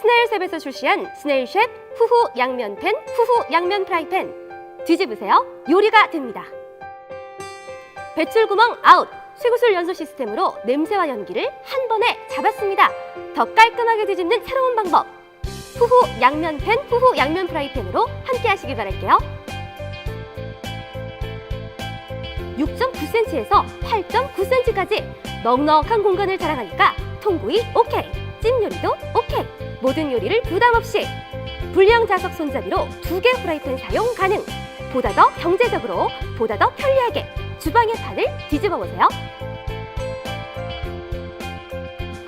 스네일셉에서 출시한 스네일셰프 후후 양면팬 후후 양면 프라이팬. 뒤집으세요. 요리가 됩니다. 배출구멍 아웃. 쇠구슬 연소 시스템으로 냄새와 연기를 한 번에 잡았습니다. 더 깔끔하게 뒤집는 새로운 방법. 후후 양면팬 후후 양면 프라이팬으로 함께 하시길 바랄게요. 6.9cm에서 8.9cm까지 넉넉한 공간을 자랑하니까 통구이 오케이, 찜 요리도 오케이, 모든 요리를 부담 없이 불량 자석 손잡이로 두 개 프라이팬 사용 가능. 보다 더 경제적으로, 보다 더 편리하게 주방의 판을 뒤집어 보세요.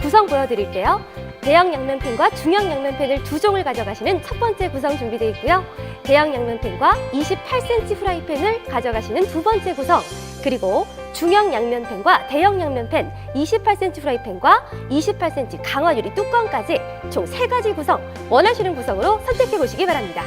구성 보여드릴게요. 대형 양면팬과 중형 양면팬을 두 종을 가져가시는 첫 번째 구성 준비되어 있고요. 대형 양면팬과 28cm 프라이팬을 가져가시는 두 번째 구성, 그리고 중형 양면팬과 대형 양면팬 28cm 프라이팬과 28cm 강화 유리 뚜껑까지 총 세 가지 구성 원하시는 구성으로 선택해 보시기 바랍니다.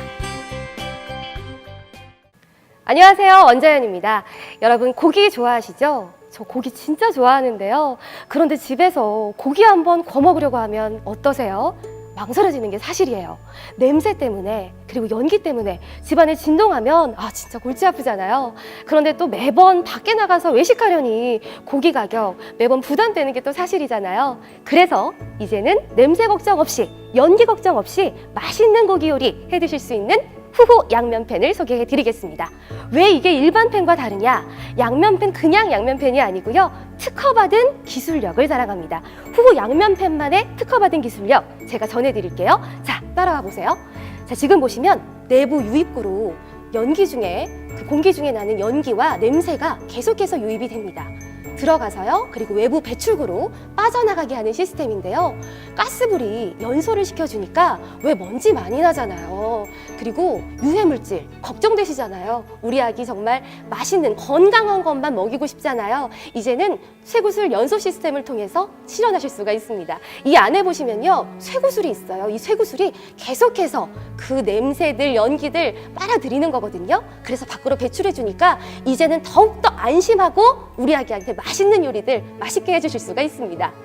안녕하세요. 원자연입니다. 여러분 고기 좋아하시죠? 저 고기 진짜 좋아하는데요. 그런데 집에서 고기 한번 구워 먹으려고 하면 어떠세요? 망설여지는 게 사실이에요. 냄새 때문에 그리고 연기 때문에 집안에 진동하면 아 진짜 골치 아프잖아요. 그런데 또 매번 밖에 나가서 외식하려니 고기 가격 매번 부담되는 게 또 사실이잖아요. 그래서 이제는 냄새 걱정 없이 연기 걱정 없이 맛있는 고기 요리 해 드실 수 있는 후후 양면팬을 소개해 드리겠습니다. 왜 이게 일반 팬과 다르냐? 양면팬 그냥 양면팬이 아니고요. 특허받은 기술력을 자랑합니다. 후후 양면팬만의 특허받은 기술력 제가 전해 드릴게요. 자, 따라와 보세요. 자, 지금 보시면 내부 유입구로 연기 중에 그 공기 중에 나는 연기와 냄새가 계속해서 유입이 됩니다. 들어가서요. 그리고 외부 배출구로 빠져나가게 하는 시스템인데요. 가스불이 연소를 시켜주니까 왜 먼지 많이 나잖아요. 그리고 유해물질 걱정되시잖아요. 우리 아기 정말 맛있는 건강한 것만 먹이고 싶잖아요. 이제는 쇠구슬 연소 시스템을 통해서 실현하실 수가 있습니다. 이 안에 보시면요. 쇠구슬이 있어요. 이 쇠구슬이 계속해서 그 냄새들, 연기들 빨아들이는 거거든요. 그래서 밖으로 배출해 주니까 이제는 더욱더 안심하고 우리 아기한테 맛있는 요리들 맛있게 해주실 수가 있습니다.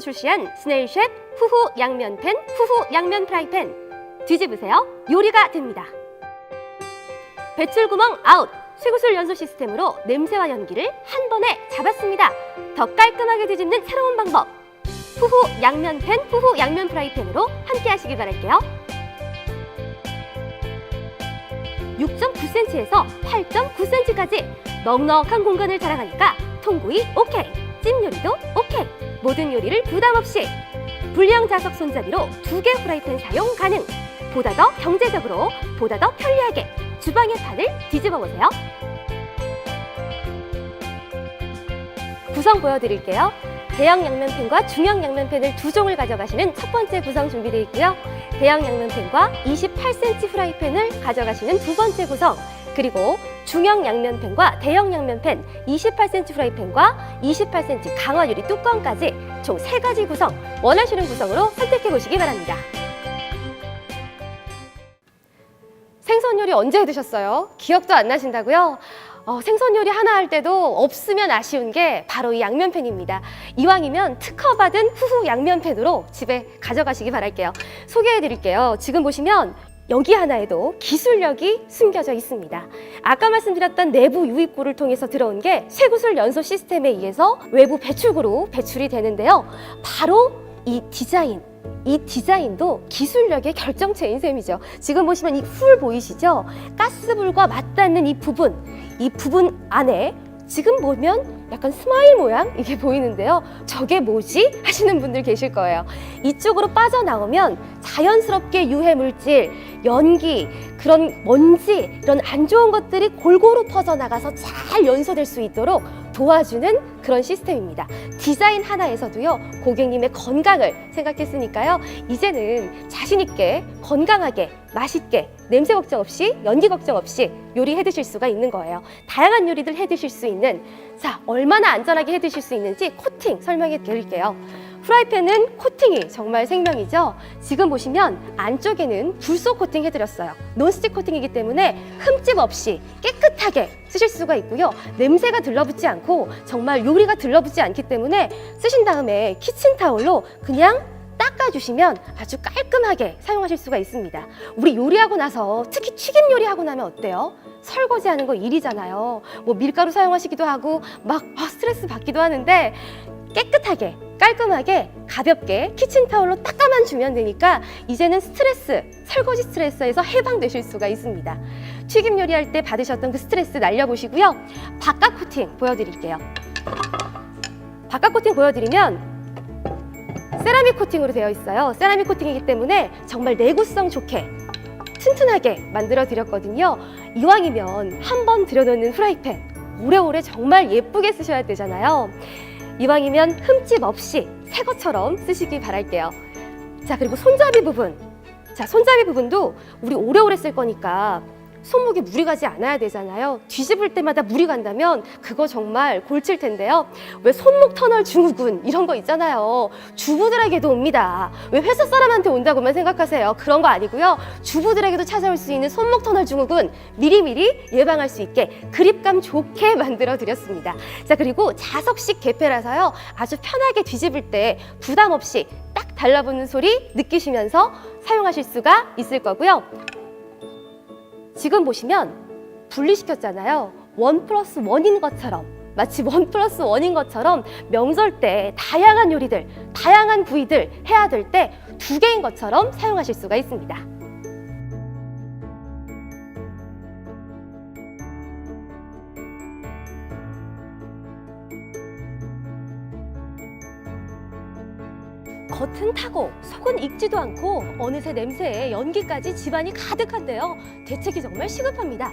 스네일셉에서 출시한 스네일셰프 후후 양면팬 후후 양면 프라이팬. 뒤집으세요. 요리가 됩니다. 배출구멍 아웃. 쇠구슬 연소 시스템으로 냄새와 연기를 한 번에 잡았습니다. 더 깔끔하게 뒤집는 새로운 방법. 후후 양면팬 후후 양면 프라이팬으로 함께 하시길 바랄게요. 6.9cm에서 8.9cm까지 넉넉한 공간을 자랑하니까 통구이 오케이, 찜 요리도 오케이, 모든 요리를 부담 없이 불량 자석 손잡이로 두 개 프라이팬 사용 가능. 보다 더 경제적으로, 보다 더 편리하게 주방의 판을 뒤집어 보세요. 구성 보여드릴게요. 대형 양면팬과 중형 양면팬을 두 종을 가져가시는 첫 번째 구성 준비되어 있고요. 대형 양면팬과 28cm 프라이팬을 가져가시는 두 번째 구성, 그리고 중형 양면팬과 대형 양면팬, 28cm 프라이팬과 28cm 강화 유리 뚜껑까지 총 세가지 구성, 원하시는 구성으로 선택해 보시기 바랍니다. 생선 요리 언제 해 드셨어요? 기억도 안 나신다고요? 어, 생선 요리 하나 할 때도 없으면 아쉬운 게 바로 이 양면팬입니다. 이왕이면 특허받은 후후 양면팬으로 집에 가져가시기 바랄게요. 소개해 드릴게요. 지금 보시면 여기 하나에도 기술력이 숨겨져 있습니다. 아까 말씀드렸던 내부 유입구를 통해서 들어온 게 쇠구슬 연소 시스템에 의해서 외부 배출구로 배출이 되는데요. 바로 이 디자인, 이 디자인도 기술력의 결정체인 셈이죠. 지금 보시면 이 풀 보이시죠? 가스불과 맞닿는 이 부분, 이 부분 안에 지금 보면 약간 스마일 모양 이게 보이는데요. 저게 뭐지? 하시는 분들 계실 거예요. 이쪽으로 빠져나오면 자연스럽게 유해 물질, 연기, 그런 먼지, 이런 안 좋은 것들이 골고루 퍼져나가서 잘 연소될 수 있도록 도와주는 그런 시스템입니다. 디자인 하나에서도요, 고객님의 건강을 생각했으니까요, 이제는 자신있게, 건강하게, 맛있게, 냄새 걱정 없이, 연기 걱정 없이 요리해 드실 수가 있는 거예요. 다양한 요리들 해 드실 수 있는, 자, 얼마나 안전하게 해 드실 수 있는지 코팅 설명해 드릴게요. 프라이팬은 코팅이 정말 생명이죠. 지금 보시면 안쪽에는 불소 코팅 해드렸어요. 논스틱 코팅이기 때문에 흠집 없이 깨끗하게 쓰실 수가 있고요. 냄새가 들러붙지 않고 정말 요리가 들러붙지 않기 때문에 쓰신 다음에 키친타올로 그냥 닦아주시면 아주 깔끔하게 사용하실 수가 있습니다. 우리 요리하고 나서 특히 튀김 요리하고 나면 어때요? 설거지하는 거 일이잖아요. 뭐 밀가루 사용하시기도 하고 막 아, 스트레스 받기도 하는데 깨끗하게 깔끔하게 가볍게 키친타올로 닦아만 주면 되니까 이제는 스트레스 설거지 스트레스에서 해방되실 수가 있습니다 튀김 요리할 때 받으셨던 그 스트레스 날려보시고요 바깥 코팅 보여드릴게요 바깥 코팅 보여드리면 세라믹 코팅으로 되어 있어요 세라믹 코팅이기 때문에 정말 내구성 좋게 튼튼하게 만들어 드렸거든요 이왕이면 한 번 들여놓는 프라이팬 오래오래 정말 예쁘게 쓰셔야 되잖아요 이왕이면 흠집 없이 새 것처럼 쓰시기 바랄게요. 자, 그리고 손잡이 부분. 자, 손잡이 부분도 우리 오래오래 쓸 거니까 손목에 물이 가지 않아야 되잖아요. 뒤집을 때마다 물이 간다면 그거 정말 골칠 텐데요. 왜 손목 터널 증후군 이런 거 있잖아요. 주부들에게도 옵니다. 왜 회사 사람한테 온다고만 생각하세요? 그런 거 아니고요. 주부들에게도 찾아올 수 있는 손목 터널 증후군 미리미리 예방할 수 있게 그립감 좋게 만들어 드렸습니다. 자, 그리고 자석식 개폐라서요. 아주 편하게 뒤집을 때 부담 없이 딱 달라붙는 소리 느끼시면서 사용하실 수가 있을 거고요. 지금 보시면 분리시켰잖아요. 원 플러스 원인 것처럼 마치 원 플러스 원인 것처럼 명절 때 다양한 요리들, 다양한 부위들 해야 될 때 두 개인 것처럼 사용하실 수가 있습니다. 겉은 타고 속은 익지도 않고 어느새 냄새에 연기까지 집안이 가득한데요. 대책이 정말 시급합니다.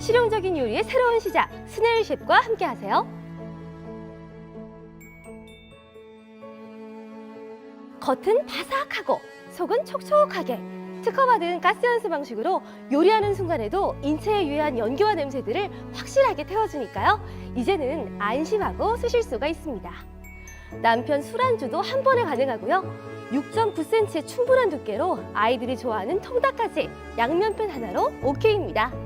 실용적인 요리의 새로운 시작 스네일 셰프와 함께하세요. 겉은 바삭하고 속은 촉촉하게 특허받은 가스 연수 방식으로 요리하는 순간에도 인체에 유해한 연기와 냄새들을 확실하게 태워주니까요. 이제는 안심하고 쓰실 수가 있습니다. 남편 술안주도 한 번에 가능하고요. 6.9cm의 충분한 두께로 아이들이 좋아하는 통닭까지 양면팬 하나로 오케이입니다.